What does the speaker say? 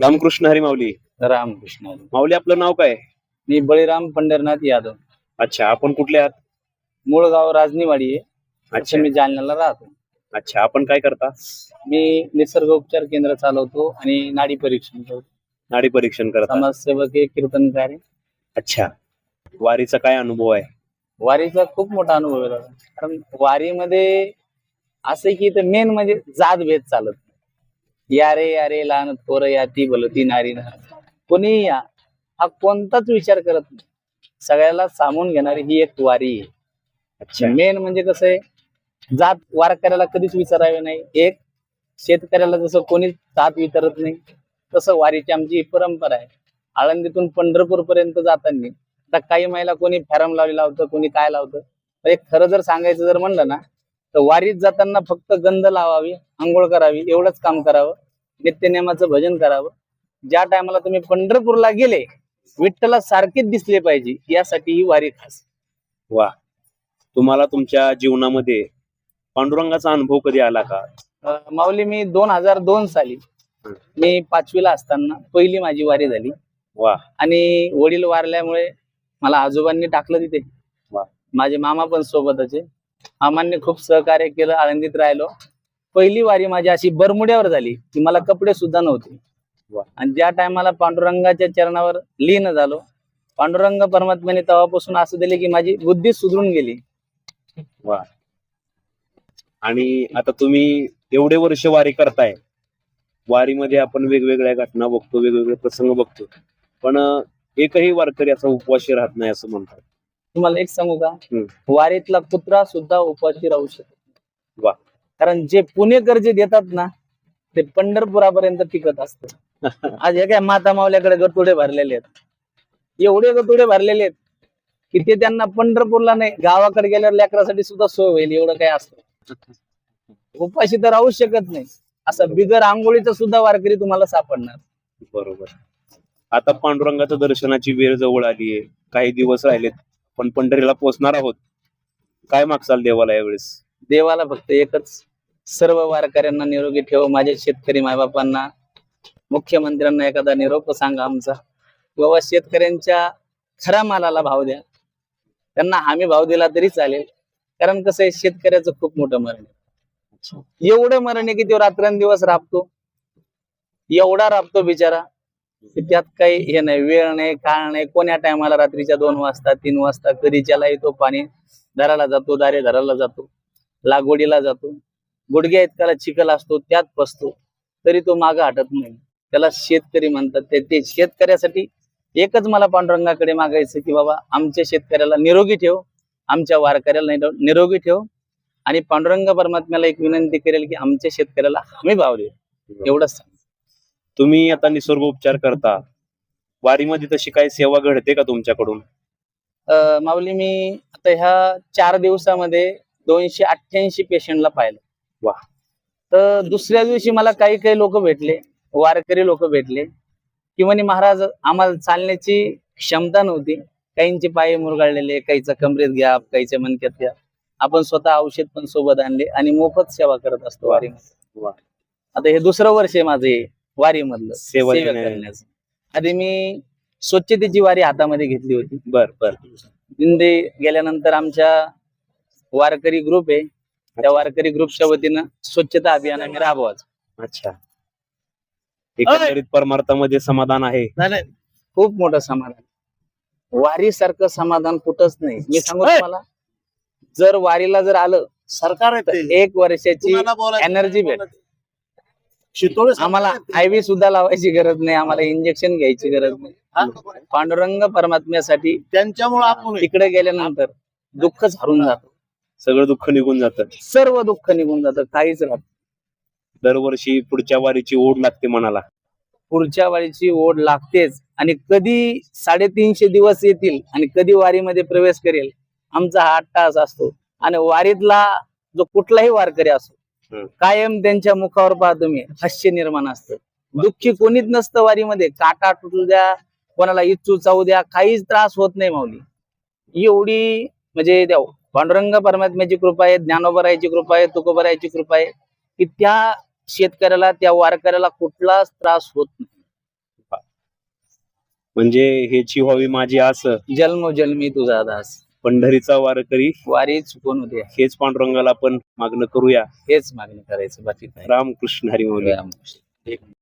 रामकृष्ण हरी माऊली रामकृष्ण. माऊली आपलं नाव काय? मी बळीराम पंढरनाथ यादव. अच्छा आपण कुठले आहात? मूळ गाव राजनीवाडी आहे. अच्छा. मी जालन्याला राहतो. अच्छा आपण काय करता? मी निसर्ग उपचार केंद्र चालवतो आणि नाडी परीक्षण करतो. नाडी परीक्षण करता. समाजसेवक आहे कीर्तनकार आहे. अच्छा. वारीचा काय अनुभव आहे? वारीचा खूप मोठा अनुभव आहे. दादा. कारण वारीमध्ये असं की इथं मेन म्हणजे जात भेद चालत नाही. या रे या रे लहान पोरं या ती बोलती नारी ना. कोणी या. हा कोणताच विचार करत नाही. सगळ्याला सामावून घेणारी ही एक वारी आहे. अच्छा. मेन म्हणजे कसं आहे जात वारकऱ्याला कधीच विचारावे नाही. एक शेतकऱ्याला जसं कोणीच जात विचारत नाही तसं वारीची आमची परंपरा आहे. आळंदीतून पंढरपूर पर्यंत जाताना आता काही महिला कोणी फॅरम लावली लावतं कोणी काय लावतं. एक खरं जर सांगायचं जर म्हणलं ना तर वारीत जाताना फक्त गंध लावावी आंघोळ करावी एवढंच काम करावं नित्यनेमाचं भजन करावं. ज्या टायमाला तुम्ही पंढरपूरला गेले विठ्ठला सारखेच दिसले पाहिजे यासाठी ही वारी खास. वा. तुम्हाला तुमच्या जीवनामध्ये पांडुरंगाचा अनुभव कधी आला का? अं, माऊली मी दोन हजार दोन साली मी पाचवीला असताना पहिली माझी वारी झाली. वा. आणि वडील वारल्यामुळे मला आजोबांनी टाकलं तिथे. वा. माझे मामा पण सोबतच आहे मामांनी खूप सहकार्य केलं आळंदीत राहिलो. पहिली वारी माझी अशी बरमुड्यावर झाली की मला कपडे सुद्धा नव्हते. वा. आणि ज्या टायमाला पांडुरंगाच्या चरणावर लीन झालो पांडुरंग परमात्म्याने तेव्हापासून असं दिले की माझी बुद्धी सुधरून गेली. वा. आणि आता तुम्ही एवढे वर्ष वारी करताय. वारीमध्ये आपण वेगवेगळ्या घटना बघतो वेगवेगळे प्रसंग बघतो. पण एकही वारकरी असा उपवाशी राहत नाही असं म्हणतात. तुम्हाला एक सांगू का. वारीतला कुत्रा सुद्धा उपाशी राहू शकतो. वा. कारण जे पुणेकर जे देतात ना ते पंढरपुरापर्यंत टिकत असत. आज हे काय माता मावल्याकडे गतुडे भरलेले आहेत. एवढे गतुडे भरलेले आहेत की ते त्यांना पंढरपूरला नाही गावाकडे गेल्यावर लेकरासाठी सुद्धा सोय होईल एवढं काय असतं. उपाशी तर राहू शकत नाही. असं बिगर आंघोळीचं सुद्धा वारकरी तुम्हाला सापडणार. बरोबर. आता पांडुरंगाच्या दर्शनाची वेळ जवळ आली आहे काही दिवस राहिलेत. पण पंढरीला पोहोचणार आहोत. काय मागचाल देवाला यावेळेस? देवाला फक्त एकच सर्व वारकऱ्यांना निरोगी ठेव माझ्या शेतकरी मायबापांना मुख्यमंत्र्यांना एखादा निरोप सांगा आमचा. बाबा शेतकऱ्यांच्या खऱ्या मालाला भाव द्या. त्यांना हमी भाव दिला तरी चालेल. कारण कसं आहे शेतकऱ्याचं खूप मोठं मरण आहे. एवढं मरण आहे की तो रात्रंदिवस राबतो. एवढा राबतो बिचारा. की त्यात काही हे नाही वेळ नाही काळ नाही. कोण्या टायमाला रात्रीच्या दोन वाजता तीन वाजता कधीच्याला येतो पाणी धराला जातो दारे धराला जातो लागवडीला जातो. गुडघ्या इतकाला चिखल असतो त्यात फसतो तरी तो मागं हटत नाही. त्याला शेतकरी म्हणतात ते. ते शेतकऱ्यासाठी एकच मला पांडुरंगाकडे मागायचं की बाबा आमच्या शेतकऱ्याला निरोगी ठेव. आमच्या वारकऱ्याला निरोगी ठेव. आणि पांडुरंग परमात्म्याला एक विनंती करेल की आमच्या शेतकऱ्याला हमी भाव दे. एवढंच तुम्ही आता निसर्ग उपचार करता. वारीमध्ये तशी काही सेवा घडते का तुमच्याकडून? माऊली मी आता ह्या चार दिवसामध्ये दोनशे अठ्ठ्याऐंशी पेशंटला पाहिलं. वा. तर दुसऱ्या दिवशी मला काही काही लोक भेटले वारकरी लोक भेटले. की म्हणे महाराज आम्हाला चालण्याची क्षमता नव्हती. काहींचे पाय मुरगाळलेले काहीचा कमरेत घ्या काहीच्या मनक्यात घ्या. आपण स्वतः औषध पण सोबत आणले आणि मोफत सेवा करत असतो वारीमध्ये. आता हे दुसरं वर्ष आहे माझं हे वारीमधलं सेवा करण्याचं. आधी मी स्वच्छतेची वारी हातामध्ये घेतली होती. बर बर. दिंडे गेल्यानंतर आमच्या वारकरी ग्रुप आहे. त्या वारकरी ग्रुपच्या वतीनं स्वच्छता अभियान आम्ही राबवायचं. अच्छा. एकंदरीत परमार्थामध्ये समाधान आहे. खूप मोठं समाधान. वारी सारखं समाधान कुठंच नाही. मी सांगू तुम्हाला जर वारीला जर आलं सरकार एक वर्षाची एनर्जी भेट शितोळे आम्हाला आयव्ही सुद्धा लावायची गरज नाही आम्हाला इंजेक्शन घ्यायची गरज नाही. पांडुरंग परमात्म्यासाठी त्यांच्यामुळे आपण तिकडे गेल्यानंतर दुःखच हरून जातं. सगळं दुःख निघून जातं. सर्व दुःख निघून जातं काहीच राहत. दरवर्षी पुढच्या वारीची ओढ लागते मनाला. पुढच्या वारीची ओढ लागतेच. आणि कधी साडेतीनशे दिवस येतील आणि कधी वारीमध्ये प्रवेश करेल आमचा हा तास असतो. आणि वारीतला जो कुठलाही वारकरी असो. कायम त्यांच्या मुखावर पहा तुम्ही हास्य निर्माण असतं. दुःखी कोणीच नसतं वारीमध्ये. काटा तुटू द्या कोणाला इच्छू चावू द्या काहीच त्रास होत नाही माऊली. एवढी म्हणजे त्या पांडुरंग परमात्म्याची कृपा आहे ज्ञानोबरायाची कृपा आहे तुकोबरायाची कृपा आहे की त्या शेतकऱ्याला त्या वारकऱ्याला कुठलाच त्रास होत नाही. म्हणजे हेची व्हावी माझी आस. जन्मोजन्मी तुझा दास. पंढरीचा वारकरी. वारी चुकून उद्या हेच पांडुरंगाला आपण मागणं करूया. हेच मागणी करायचं बाकी काय. रामकृष्ण हरी मौली रामकृष्ण.